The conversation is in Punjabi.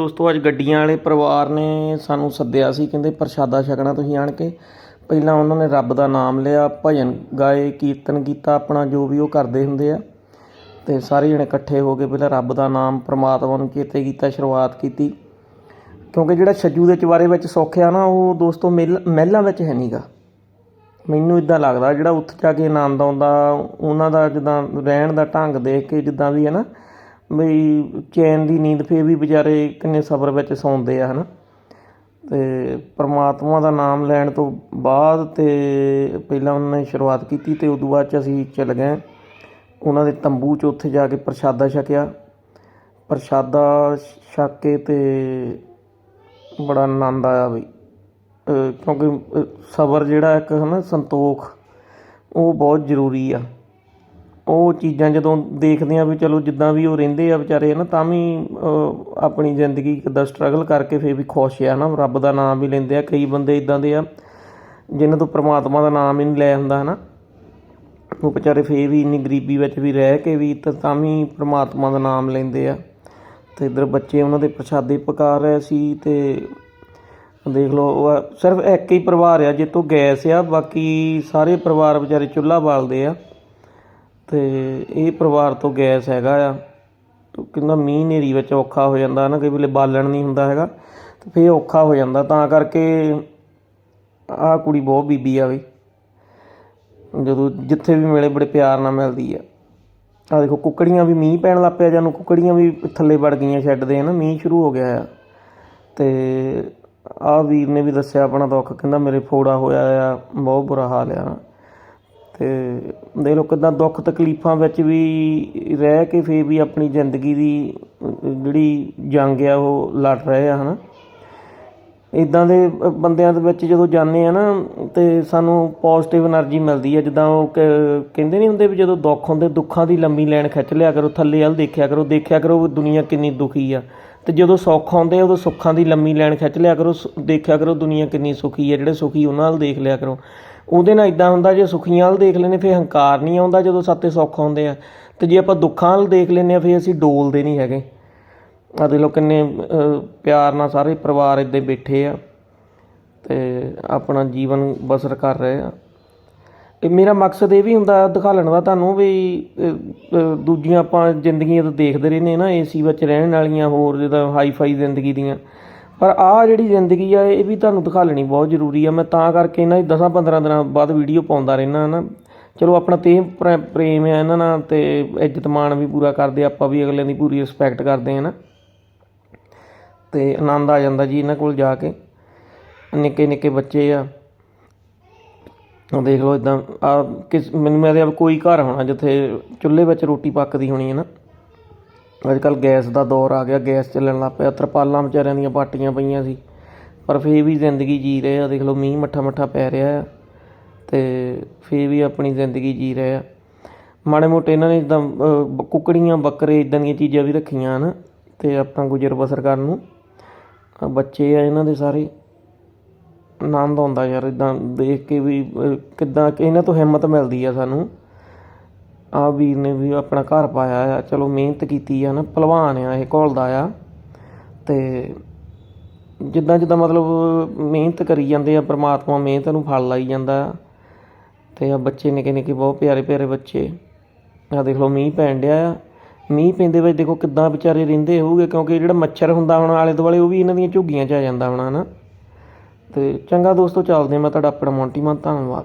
ਦੋਸਤੋ, ਅੱਜ ਗੱਡੀਆਂ ਵਾਲੇ ਪਰਿਵਾਰ ਨੇ ਸਾਨੂੰ ਸੱਦਿਆ ਸੀ, ਕਹਿੰਦੇ ਪ੍ਰਸ਼ਾਦਾ ਛਕਣਾ ਤੁਸੀਂ ਆਣ ਕੇ। ਪਹਿਲਾਂ ਉਹਨਾਂ ਨੇ ਰੱਬ ਦਾ ਨਾਮ ਲਿਆ, ਭਜਨ ਗਾਏ, ਕੀਰਤਨ ਕੀਤਾ, ਆਪਣਾ ਜੋ ਵੀ ਉਹ ਕਰਦੇ ਹੁੰਦੇ ਆ। ਤੇ ਸਾਰੇ ਜਣੇ ਇਕੱਠੇ ਹੋ ਕੇ ਪਹਿਲਾਂ ਰੱਬ ਦਾ ਨਾਮ ਪ੍ਰਮਾਤਮਾ ਨੂੰ ਚੇਤੇ ਕੀਤਾ, ਸ਼ੁਰੂਆਤ ਕੀਤੀ। ਕਿਉਂਕਿ ਜਿਹੜਾ ਛੱਜੂ ਦੇ ਚਵਾਰੇ ਵਿੱਚ ਸੁੱਖ ਆ ਨਾ, ਉਹ ਦੋਸਤੋ ਮਹਿਲ- ਮਹਿਲਾਂ ਵਿੱਚ ਹੈ ਨਹੀਂਗਾ ਮੈਨੂੰ ਇਦਾਂ ਲੱਗਦਾ, ਜਿਹੜਾ ਉੱਥੇ ਜਾ ਕੇ ਆਨੰਦ ਆਉਂਦਾ, ਉਹਨਾਂ ਦਾ ਜਿੱਦਾਂ ਰਹਿਣ ਦਾ ਢੰਗ ਦੇਖ ਕੇ ਜਿੱਦਾਂ ਵੀ ਹੈ ਨਾ ਬਈ ਚੈਨ ਦੀ ਨੀਂਦ ਫੇਰ ਵੀ ਵਿਚਾਰੇ ਕਿੰਨੇ ਸਬਰ ਵਿੱਚ ਸੌਂਦੇ ਆ ਹੈ ਨਾ ਅਤੇ ਪਰਮਾਤਮਾ ਦਾ ਨਾਮ ਲੈਣ ਤੋਂ ਬਾਅਦ ਤੇ ਪਹਿਲਾਂ ਉਹਨਾਂ ਨੇ ਸ਼ੁਰੂਆਤ ਕੀਤੀ ਤੇ ਉਦੋਂ ਬਾਅਦ ਚ ਅਸੀਂ ਚਲੇ ਗਏ। ਉਹਨਾਂ ਦੇ ਤੰਬੂ 'ਚ ਉੱਥੇ ਜਾ ਕੇ ਪ੍ਰਸ਼ਾਦਾ ਛਕਿਆ। ਪ੍ਰਸ਼ਾਦਾ ਛਕ ਕੇ ਅਤੇ ਬੜਾ ਆਨੰਦ ਆਇਆ ਬਈ। ਕਿਉਂਕਿ ਸਬਰ ਜਿਹੜਾ ਇੱਕ ਹੈ ਨਾ ਸੰਤੋਖ, ਉਹ ਬਹੁਤ ਜ਼ਰੂਰੀ ਆ। ਉਹ ਚੀਜ਼ਾਂ ਜਦੋਂ ਦੇਖਦੇ ਹਾਂ ਵੀ ਚਲੋ ਜਿੱਦਾਂ ਵੀ ਉਹ ਰਹਿੰਦੇ ਆ ਵਿਚਾਰੇ ਹੈ ਨਾ ਤਾਂ ਵੀ ਆਪਣੀ ਜ਼ਿੰਦਗੀ ਕਿੱਦਾਂ ਸਟਰਗਲ ਕਰਕੇ ਫਿਰ ਵੀ ਖੁਸ਼ ਆ ਨਾ ਰੱਬ ਦਾ ਨਾਮ ਵੀ ਲੈਂਦੇ ਆ, ਕਈ ਬੰਦੇ ਇਦਾਂ ਦੇ ਆ ਜਿਨ੍ਹਾਂ ਤੋਂ ਪ੍ਰਮਾਤਮਾ ਦਾ ਨਾਮ ਹੀ ਨਹੀਂ ਲੈ ਹੁੰਦਾ ਹੈ ਨਾ ਉਹ ਵਿਚਾਰੇ ਫੇਰ ਵੀ ਇੰਨੀ ਗਰੀਬੀ ਵਿੱਚ ਵੀ ਰਹਿ ਕੇ ਵੀ ਤਾਂ ਵੀ ਪ੍ਰਮਾਤਮਾ ਦਾ ਨਾਮ ਲੈਂਦੇ ਆ। ਤੇ ਇਧਰ ਬੱਚੇ ਉਹਨਾਂ ਦੇ ਪ੍ਰਸ਼ਾਦੇ ਪਕਾ ਰਹੇ ਸੀ ਤੇ ਦੇਖ ਲਓ, ਉਹ ਸਿਰਫ ਇੱਕ ਹੀ ਪਰਿਵਾਰ ਆ ਜਿੱਤੋਂ ਗੈਸ ਆ, ਬਾਕੀ ਸਾਰੇ ਪਰਿਵਾਰ ਵਿਚਾਰੇ ਚੁੱਲ੍ਹਾ ਬਾਲਦੇ ਆ। ਅਤੇ ਇਹ ਪਰਿਵਾਰ ਤੋਂ ਗੈਸ ਹੈਗਾ ਆ। ਕਿੰਨਾ ਮੀਂਹ ਹਨੇਰੀ ਵਿੱਚ ਔਖਾ ਹੋ ਜਾਂਦਾ ਨਾ, ਕਈ ਵੇਲੇ ਬਾਲਣ ਨਹੀਂ ਹੁੰਦਾ ਹੈਗਾ ਅਤੇ ਫਿਰ ਔਖਾ ਹੋ ਜਾਂਦਾ। ਤਾਂ ਕਰਕੇ ਆਹ ਕੁੜੀ ਬਹੁਤ ਬੀਬੀ ਆ ਬਈ। ਜਦੋਂ ਜਿੱਥੇ ਵੀ ਮਿਲੇ ਬੜੇ ਪਿਆਰ ਨਾਲ ਮਿਲਦੀ ਆ। ਆ ਦੇਖੋ, ਕੁੱਕੜੀਆਂ ਵੀ ਮੀਂਹ ਪੈਣ ਲੱਗ ਪਿਆ ਜਾਨੂੰ ਕੁੱਕੜੀਆਂ ਵੀ ਥੱਲੇ ਵੜ ਗਈਆਂ ਸ਼ੈੱਡ ਦੇ ਨਾ ਮੀਂਹ ਸ਼ੁਰੂ ਹੋ ਗਿਆ ਆ। ਤੇ ਆਹ ਵੀਰ ਨੇ ਵੀ ਦੱਸਿਆ ਆਪਣਾ ਦੁੱਖ, ਕਹਿੰਦਾ ਮੇਰੇ ਫੋੜਾ ਹੋਇਆ ਆ, ਬਹੁਤ ਬੁਰਾ ਹਾਲ ਆ। ਅਤੇ ਦੇਖ ਲਓ ਕਿੱਦਾਂ ਦੁੱਖ ਤਕਲੀਫਾਂ ਵਿੱਚ ਵੀ ਰਹਿ ਕੇ ਫਿਰ ਵੀ ਆਪਣੀ ਜ਼ਿੰਦਗੀ ਦੀ ਜਿਹੜੀ ਜੰਗ ਆ ਉਹ ਲੜ ਰਹੇ ਆ ਹੈ ਨਾ ਇੱਦਾਂ ਦੇ ਬੰਦਿਆਂ ਦੇ ਵਿੱਚ ਜਦੋਂ ਜਾਂਦੇ ਆ ਨਾ ਅਤੇ ਸਾਨੂੰ ਪੋਜ਼ਿਟਿਵ એનર્ਜੀ ਮਿਲਦੀ ਹੈ ਜਿੱਦਾਂ ਉਹ ਕਹਿੰਦੇ ਨਹੀਂ ਹੁੰਦੇ ਵੀ ਜਦੋਂ ਦੁੱਖ ਹੁੰਦੇ, ਦੁੱਖਾਂ ਦੀ ਲੰਮੀ ਲਾਈਨ ਖਿੱਚ ਲਿਆ ਕਰੋ, ਥੱਲੇ ਵੱਲ ਦੇਖਿਆ ਕਰੋ ਦੇਖਿਆ ਕਰੋ ਦੁਨੀਆ ਕਿੰਨੀ ਦੁਖੀ ਆ। ਅਤੇ ਜਦੋਂ ਸੁੱਖ ਆਉਂਦੇ ਉਦੋਂ ਸੁੱਖਾਂ ਦੀ ਲੰਮੀ ਲਾਈਨ ਖਿੱਚ ਲਿਆ ਕਰੋ ਦੇਖਿਆ ਕਰੋ ਦੁਨੀਆ ਕਿੰਨੀ ਸੁਖੀ ਹੈ ਜਿਹੜੇ ਸੁਖੀ ਉਹਨਾਂ ਵੱਲ ਦੇਖ ਲਿਆ ਕਰੋ। ਉਹਦੇ ਨਾਲ ਇਦਾਂ ਹੁੰਦਾ, ਜੇ ਸੁਖੀਆਂ ਵੱਲ ਦੇਖ ਲੈਨੇ ਫਿਰ ਹੰਕਾਰ ਨਹੀਂ ਆਉਂਦਾ ਜਦੋਂ ਸਾਤੇ ਸੁੱਖ ਆਉਂਦੇ ਆ। ਤੇ ਜੇ ਆਪਾਂ ਦੁੱਖਾਂ ਵੱਲ ਦੇਖ ਲੈਨੇ ਆ, ਫਿਰ ਅਸੀਂ ਡੋਲਦੇ ਨਹੀਂ ਹੈਗੇ। ਆ ਦੇਖ ਲਓ ਕਿੰਨੇ ਪਿਆਰ ਨਾਲ ਸਾਰੇ ਪਰਿਵਾਰ ਇੱਦਾਂ ਬੈਠੇ ਆ ਤੇ ਆਪਣਾ ਜੀਵਨ ਬਸਰ ਕਰ ਰਹੇ ਆ। ਇਹ ਮੇਰਾ ਮਕਸਦ ਇਹ ਵੀ ਹੁੰਦਾ ਦਿਖਾਉਣ ਦਾ ਤੁਹਾਨੂੰ ਵੀ ਦੂਜੀਆਂ ਆਪਾਂ ਜ਼ਿੰਦਗੀਆਂ ਤੋਂ ਦੇਖਦੇ ਰਹਿੰਦੇ ਨਾ, ਏਸੀ ਵਿੱਚ ਰਹਿਣ ਵਾਲੀਆਂ ਹੋਰ, ਜਿੱਦਾਂ ਹਾਈ-ਫਾਈ ਜ਼ਿੰਦਗੀ ਦੀਆਂ। ਪਰ ਆਹ ਜਿਹੜੀ ਜ਼ਿੰਦਗੀ ਆ, ਇਹ ਵੀ ਤੁਹਾਨੂੰ ਦਿਖਾਲਣੀ ਬਹੁਤ ਜ਼ਰੂਰੀ ਆ। ਮੈਂ ਤਾਂ ਕਰਕੇ ਇਹਨਾਂ ਦੀ 10-15 ਦਿਨਾਂ ਬਾਅਦ ਵੀਡੀਓ ਪਾਉਂਦਾ ਰਹਿਣਾ ਨਾ ਚਲੋ, ਆਪਣਾ ਤੇ ਪ੍ਰੇਮ ਆ ਇਹਨਾਂ ਨਾਲ ਤੇ ਇੱਜ਼ਤ ਮਾਣ ਵੀ ਪੂਰਾ ਕਰਦੇ ਆਪਾਂ ਵੀ ਅਗਲਿਆਂ ਦੀ ਪੂਰੀ ਰਿਸਪੈਕਟ ਕਰਦੇ ਆ ਨਾ ਤੇ ਆਨੰਦ ਆ ਜਾਂਦਾ ਜੀ ਇਹਨਾਂ ਕੋਲ ਜਾ ਕੇ। ਨਿੱਕੇ ਨਿੱਕੇ ਬੱਚੇ ਆ। ਦੇਖ ਲਓ ਇਦਾਂ ਆ ਕਿਸ, ਮੈਨੂੰ ਮੇਰੇ ਕੋਈ ਘਰ ਹੋਣਾ, ਜਿੱਥੇ ਚੁੱਲ੍ਹੇ ਵਿੱਚ ਰੋਟੀ ਪੱਕਦੀ ਹੋਣੀ ਹੈ ਨਾ ਅੱਜ ਕੱਲ੍ਹ ਗੈਸ ਦਾ ਦੌਰ ਆ ਗਿਆ, ਗੈਸ ਚੱਲਣ ਲੱਗ ਪਿਆ, ਤਰਪਾਲਾਂ ਵਿਚਾਰਿਆਂ ਦੀਆਂ ਪਾਟੀਆਂ ਪਈਆਂ ਸੀ। ਪਰ ਫਿਰ ਵੀ ਜ਼ਿੰਦਗੀ ਜੀ ਰਹੇ ਆ, ਦੇਖ ਲਓ ਮੀਂਹ ਮੱਠਾ ਮੱਠਾ ਪੈ ਰਿਹਾ ਆ ਅਤੇ ਫਿਰ ਵੀ ਆਪਣੀ ਜ਼ਿੰਦਗੀ ਜੀ ਰਹੇ ਆ। ਮਾੜੇ ਮੋਟੇ ਇਹਨਾਂ ਨੇ ਜਿੱਦਾਂ ਕੁੱਕੜੀਆਂ, ਬੱਕਰੇ ਇਦਾਂ ਦੀਆਂ ਚੀਜ਼ਾਂ ਵੀ ਰੱਖੀਆਂ ਹਨ ਅਤੇ ਆਪਣਾ ਗੁਜ਼ਰ ਬਸਰ ਕਰਨ ਨੂੰ ਬੱਚੇ ਆ ਇਹਨਾਂ ਦੇ ਸਾਰੇ। ਆਨੰਦ ਆਉਂਦਾ ਯਾਰ ਇਦਾਂ ਦੇਖ ਕੇ ਵੀ ਕਿੱਦਾਂ ਇਹਨਾਂ ਤੋਂ ਹਿੰਮਤ ਮਿਲਦੀ ਆ ਸਾਨੂੰ। ਆ ਵੀਰ ਨੇ ਵੀ ਆਪਣਾ ਘਰ ਪਾਇਆ ਆ। ਚਲੋ ਮਿਹਨਤ ਕੀਤੀ ਆ ਨਾ ਭਲਵਾਨ ਆ ਇਹ ਘੋਲਦਾ ਆ। ਤੇ ਜਿੱਦਾਂ ਜਿੱਦਾਂ ਮਤਲਬ ਮਿਹਨਤ ਕਰੀ ਜਾਂਦੇ ਆ ਪ੍ਰਮਾਤਮਾ ਮਿਹਨਤ ਨੂੰ ਫਲ ਲਾਈ ਜਾਂਦਾ। ਆ ਤੇ ਆ ਬੱਚੇ ਨਿੱਕੇ ਨਿੱਕੇ ਬਹੁਤ ਪਿਆਰੇ ਪਿਆਰੇ ਬੱਚੇ। ਆ ਦੇਖ ਲਓ ਮੀਂਹ ਪੈਣ ਡਿਆ ਆ। ਮੀਂਹ ਪੈਂਦੇ ਵਿੱਚ ਦੇਖੋ ਕਿੱਦਾਂ ਵਿਚਾਰੇ ਰਹਿੰਦੇ ਹੋਊਗੇ ਕਿਉਂਕਿ ਜਿਹੜਾ ਮੱਛਰ ਹੁੰਦਾ ਹੁਣ ਆਲੇ ਦੁਆਲੇ ਉਹ ਵੀ ਇਹਨਾਂ ਦੀਆਂ ਝੁੱਗੀਆਂ 'ਚ ਆ ਜਾਂਦਾ ਹੋਣਾ ਨਾ। ਤੇ ਚੰਗਾ ਦੋਸਤੋ ਚੱਲਦੇ ਹਾਂ, ਮੈਂ ਤੁਹਾਡਾ ਆਪਣਾ ਮੌਂਟੀ ਮਾਨ ਧੰਨਵਾਦ।